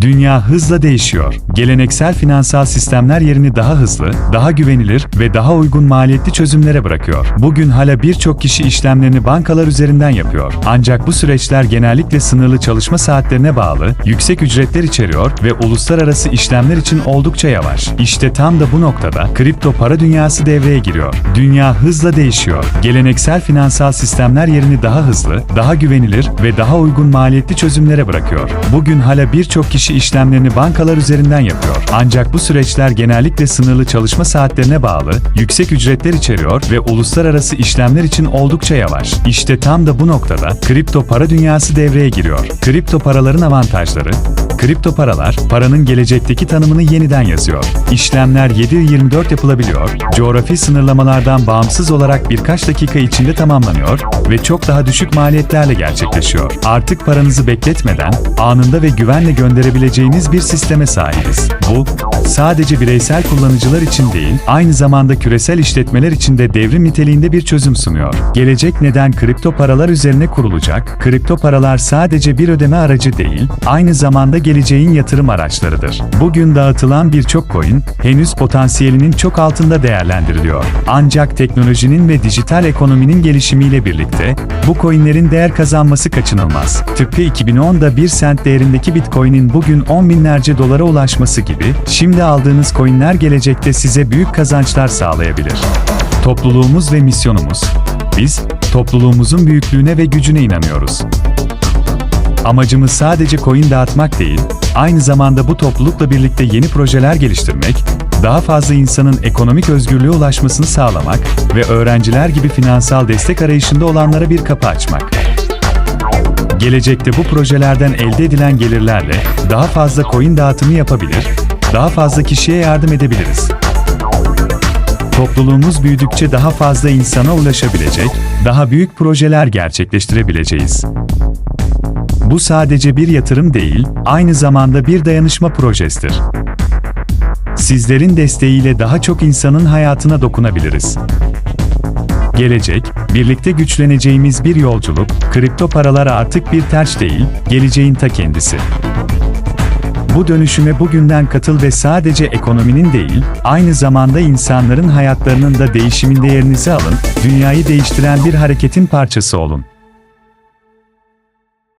Dünya hızla değişiyor. Geleneksel finansal sistemler yerini daha hızlı, daha güvenilir ve daha uygun maliyetli çözümlere bırakıyor. Bugün hala birçok kişi işlemlerini bankalar üzerinden yapıyor. Ancak bu süreçler genellikle sınırlı çalışma saatlerine bağlı, yüksek ücretler içeriyor ve uluslararası işlemler için oldukça yavaş. İşte tam da bu noktada kripto para dünyası devreye giriyor. Dünya hızla değişiyor. Geleneksel finansal sistemler yerini daha hızlı, daha güvenilir ve daha uygun maliyetli çözümlere bırakıyor. Bugün hala birçok kişi işlemlerini bankalar üzerinden yapıyor. Ancak bu süreçler genellikle sınırlı çalışma saatlerine bağlı, yüksek ücretler içeriyor ve uluslararası işlemler için oldukça yavaş. İşte tam da bu noktada kripto para dünyası devreye giriyor. Kripto paraların avantajları, Kripto paralar, paranın gelecekteki tanımını yeniden yazıyor. İşlemler 7-24 yapılabiliyor, coğrafi sınırlamalardan bağımsız olarak birkaç dakika içinde tamamlanıyor ve çok daha düşük maliyetlerle gerçekleşiyor. Artık paranızı bekletmeden, anında ve güvenle gönderebileceğiniz bir sisteme sahibiz. Bu, sadece bireysel kullanıcılar için değil, aynı zamanda küresel işletmeler için de devrim niteliğinde bir çözüm sunuyor. Gelecek neden kripto paralar üzerine kurulacak? Kripto paralar sadece bir ödeme aracı değil, aynı zamanda geleceğin yatırım araçlarıdır. Bugün dağıtılan birçok coin, henüz potansiyelinin çok altında değerlendiriliyor. Ancak teknolojinin ve dijital ekonominin gelişimiyle birlikte, bu coinlerin değer kazanması kaçınılmaz. Tıpkı 2010'da 1 sent değerindeki Bitcoin'in bugün 10 binlerce dolara ulaşması gibi, şimdi aldığınız coinler gelecekte size büyük kazançlar sağlayabilir. Topluluğumuz ve misyonumuz. Biz, topluluğumuzun büyüklüğüne ve gücüne inanıyoruz. Amacımız sadece coin dağıtmak değil, aynı zamanda bu toplulukla birlikte yeni projeler geliştirmek, daha fazla insanın ekonomik özgürlüğe ulaşmasını sağlamak ve öğrenciler gibi finansal destek arayışında olanlara bir kapı açmak. Gelecekte bu projelerden elde edilen gelirlerle daha fazla coin dağıtımı yapabilir, daha fazla kişiye yardım edebiliriz. Topluluğumuz büyüdükçe daha fazla insana ulaşabilecek, daha büyük projeler gerçekleştirebileceğiz. Bu sadece bir yatırım değil, aynı zamanda bir dayanışma projesidir. Sizlerin desteğiyle daha çok insanın hayatına dokunabiliriz. Gelecek, birlikte güçleneceğimiz bir yolculuk, kripto paralar artık bir terç değil, geleceğin ta kendisi. Bu dönüşüme bugünden katıl ve sadece ekonominin değil, aynı zamanda insanların hayatlarının da değişiminde yerinizi alın, dünyayı değiştiren bir hareketin parçası olun.